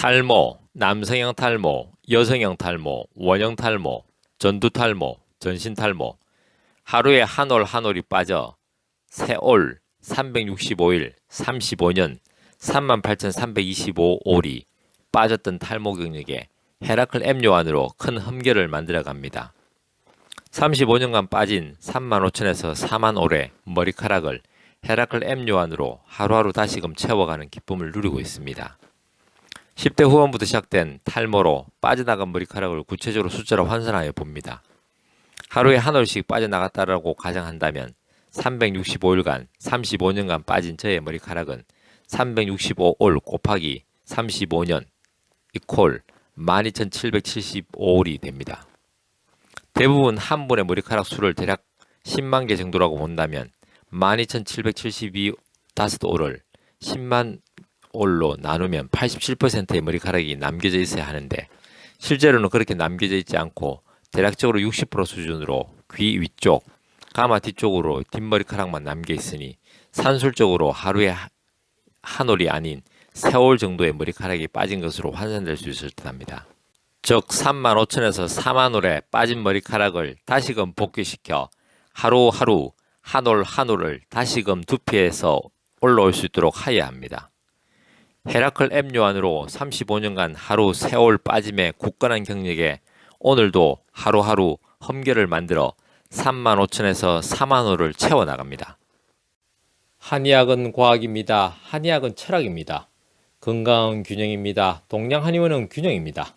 탈모, 남성형 탈모, 여성형 탈모, 원형 탈모, 전두 탈모, 전신 탈모. 하루에 한 올 한 올이 빠져 세올 365일 35년 38,325올이 빠졌던 탈모 경력에 헤라클 M 요안으로 큰 흠결을 만들어 갑니다. 35년간 빠진 3만 5천에서 4만 올의 머리카락을 헤라클 M 요안으로 하루하루 다시금 채워가는 기쁨을 누리고 있습니다. 10대 후반부터 시작된 탈모로 빠져나간 머리카락을 구체적으로 숫자로 환산하여 봅니다. 하루에 한 올씩 빠져나갔다라고 가정한다면 365일간 35년간 빠진 저의 머리카락은 365올 곱하기 35년 이콜 12,775올이 됩니다. 대부분 한 분의 머리카락 수를 대략 10만 개 정도라고 본다면 12,772 다섯 올을 10만 올로 나누면 87%의 머리카락이 남겨져 있어야 하는데 실제로는 그렇게 남겨져 있지 않고 대략적으로 60% 수준으로 귀 위쪽, 가마 뒤쪽으로 뒷머리카락만 남겨 있으니 산술적으로 하루에 하- 한 올이 아닌 세올 정도의 머리카락이 빠진 것으로 환산될 수 있을 듯합니다. 즉 3만 5천에서 4만 올에 빠진 머리카락을 다시금 복귀시켜 하루하루 한 올 한 올을 다시금 두피에서 올라올 수 있도록 하여야 합니다. 헤라클 M 요안으로 35년간 하루 세올 빠짐의 굳건한 경력에 오늘도 하루하루 험결을 만들어 3만 5천에서 4만 호를 채워 나갑니다. 한의학은 과학입니다. 한의학은 철학입니다. 건강은 균형입니다. 동양 한의원은 균형입니다.